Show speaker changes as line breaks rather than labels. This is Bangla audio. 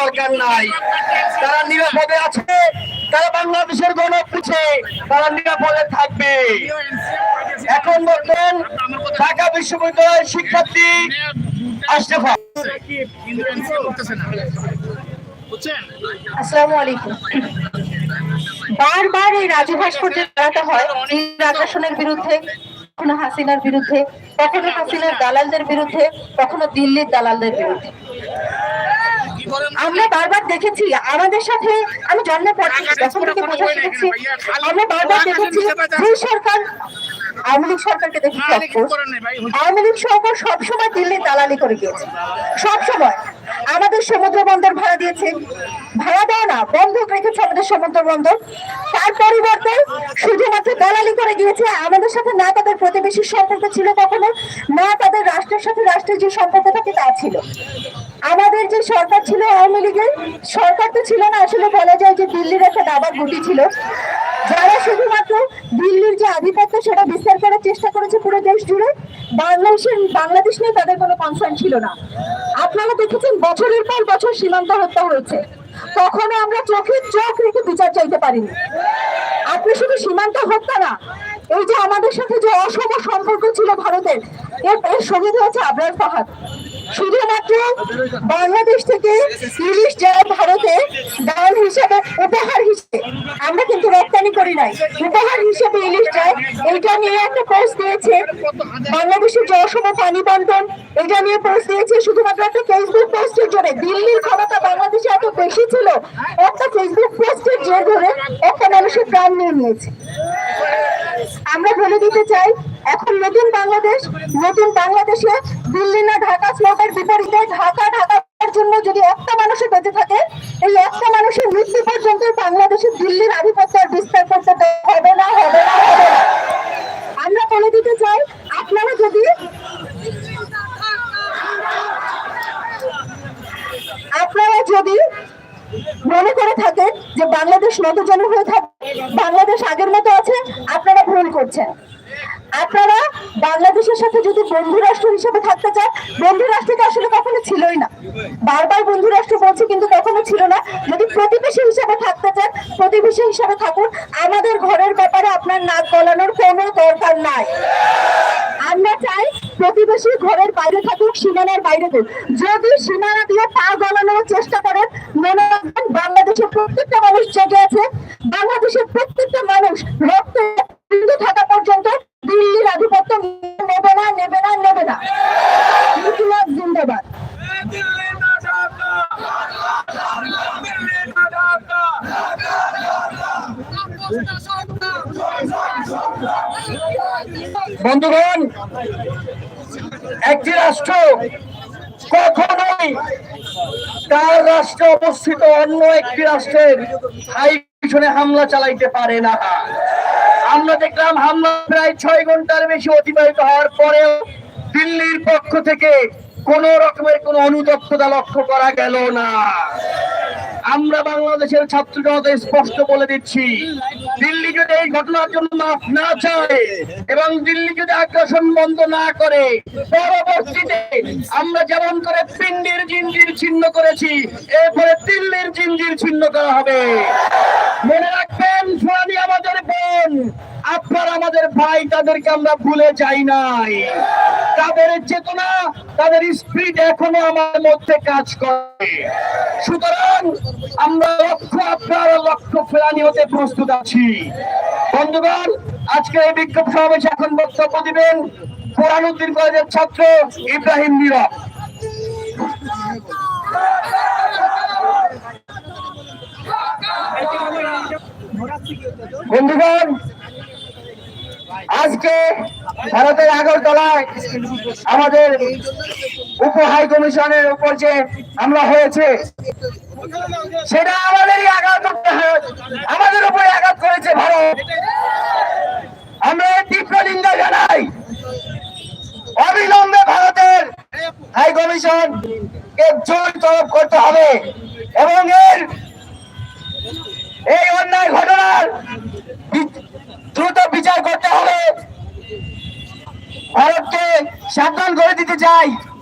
দরকার নাই। তারা নিরাপদে আছে, তারা বাংলাদেশের গণ বুঝে তারা নিরাপদে থাকবে। এখন বর্তমান ঢাকা বিশ্ববিদ্যালয়ের শিক্ষার্থী আশরাফ
আসসালামু আলাইকুম। বারবার এই হয়। বিরুদ্ধে হাসিনার বিরুদ্ধে দালালদের বিরুদ্ধে, কখনো দিল্লির দালালদের বিরুদ্ধে। আমরা বারবার দেখেছি আমাদের সাথে আমি জন্মের পর যখন থেকে বোঝা শিখেছি আমরা বারবার দেখেছি যে সরকার আওয়ামী লীগ সরকারকে দেখেছি আওয়ামী লীগ সরকার সবসময় দিল্লির দালালি করে গিয়েছে সবসময়। আমাদের সমুদ্র বন্দর ভাড়া দিয়েছে ভাড়া দেওয়া না বন্ধক রেখেছে আমাদের সমুদ্র বন্দর। তার পরিবর্তে শুধুমাত্র দালালি করে গিয়েছে আমাদের সাথে না তাদের প্রতিবেশীর সম্পর্ক ছিল কখনো না তাদের রাষ্ট্রের সাথে রাষ্ট্রের যে সম্পর্ক থাকে তা ছিল। সরকার ছিল আওয়ামী লীগের, সরকার তো ছিল না, আসলে বলা যায় যে দিল্লির একটা দাবার গুটি ছিল। যারা শুধুমাত্র দিল্লির যে আধিপত্য সেটা বিস্তার করার চেষ্টা করেছে পুরো দেশ জুড়ে, বাংলাদেশের, বাংলাদেশ নিয়ে তাদের কোনো কনসার্ন ছিল না। আপনারা দেখেছেন, বছরের পর বছর সীমান্ত হত্যা হয়েছে। কখনো আমরা চোখে চোখ রেখে বিচার চাইতে পারিনি। আপনি শুধু সীমান্ত হত্যা না, এই যে আমাদের সাথে যে অসম সম্পর্ক ছিল ভারতের, এর শহীদ হয়েছে আবরার ফাহাদ। শুধুমাত্র বাংলাদেশ থেকে ইলিশ যায় ভারতে ডাল হিসাবে, উপহার হিসেবে, আমরা কিন্তু রপ্তানি করি নাই। উপহার হিসেবে ইলিশ যায়। এটা নিয়ে একটা পোস্ট দিয়েছে বাংলাদেশের যে পানি বন্টন এটা নিয়ে পোস্ট দিয়েছে শুধুমাত্র একটা ফেসবুক পোস্টের জন্য। দিল্লির ক্ষমতা বাংলাদেশে এত বেশি ছিল, একটা ফেসবুক পোস্টের জোর ধরে একটা মানুষের প্রাণ নিয়ে নিয়েছে। আমরা বলে দিতে চাই, এখন নতুন বাংলাদেশ, নতুন বাংলাদেশে দিল্লি না ঢাকা স্লোগানের বিপরীতে ঢাকা ঢাকার জন্য যদি একটা মানুষের বেঁচে থাকে, এই একটা মানুষের মৃত্যু পর্যন্ত বাংলাদেশে দিল্লির আধিপত্য আর বিস্তার করতে হবে না হবে না, হবে আমরা বলে দিতে চাই, আপনারা যদি আপনারা যদি মনে করে থাকেন যে বাংলাদেশ নতজন হয়ে থাকে, বাংলাদেশ আগের মতো আছে, আপনারা ভুল করছেন। আপনারা বাংলাদেশের সাথে যদি বন্ধু রাষ্ট্র হিসেবে থাকতে চান, বন্ধু রাষ্ট্রটা আসলে কখনো ছিলই না। বারবার বন্ধু রাষ্ট্র বলছে, কিন্তু কখনো ছিল না। যদি প্রতিবেশী হিসেবে থাকতে চান, প্রতিবেশী হিসেবে থাকুন। আমাদের ঘরের ব্যাপারে আপনার নাক গলানোর কোনো দরকার নাই। আমরা চাই প্রতিবেশী ঘরের বাইরে থাকুক, সীমানার বাইরে থাকুক। যদি সীমানা দিয়ে পা গলানোর চেষ্টা করেন, মনে রাখবেন বাংলাদেশের প্রত্যেকটা মানুষ জেগে আছে। বাংলাদেশের প্রত্যেকটা মানুষ রক্তে জিন্দাবাদ
বন্ধুগণ, একটি রাষ্ট্র কখনোই তার রাষ্ট্রে অবস্থিত অন্য একটি রাষ্ট্রের হাই পিছনে হামলা চালাইতে পারে না। আমরা দেখলাম হামলা প্রায় ছয় ঘণ্টার বেশি অতিবাহিত হওয়ার পরেও দিল্লির পক্ষ থেকে কোন রকমের কোন অনুতপ্ততা লক্ষ্য করা গেল না। আমরা বাংলাদেশের ছাত্র জনতা স্পষ্ট বলে দিচ্ছি, দিল্লি যদি এই ঘটনার জন্য মাফ না চায় এবং দিল্লি যদি আগ্রাসন বন্ধ না করে, পরবর্তীতে আমরা যেমন করে পিন্ডির জিঞ্জির ছিন্ন করেছি, এরপরে দিল্লির জিঞ্জির ছিন্ন করা হবে। মনে রাখবেন ফুলানি আমাদের বোন আপনার আমাদের ভাই, তাদেরকে আমরা ভুলে যাই নাই। তাদের চেতনা, তাদের স্পিরিট এখনও আমার মধ্যে কাজ করে। সুতরাং আমরা লক্ষ্য আপনার লক্ষ্য ফেরানি হতে প্রস্তুত আছি। বন্ধুগণ আজকে এই বিক্ষোভ সমাবেশে এখন বক্তব্য দিবেন কোরআন উদ্দিন কলেজের ছাত্র ইব্রাহিম নীরব। বন্ধুগণ আজকে ভারতের আগরতলায় আমাদের উপ হাই কমিশনের উপর যে হামলা হয়েছে, সেটা আমাদেরই আঘাত আমাদের উপরে আঘাত করেছে ভারত। আমরা তীব্র নিন্দা জানাই। অবিলম্বে ভারতের হাই কমিশন জোর তলব করতে হবে এবং এর এই অন্যায় ঘটনার দ্রুত বিচার করতে হবে। ভারতকে সাবধান করে দিতে চাই।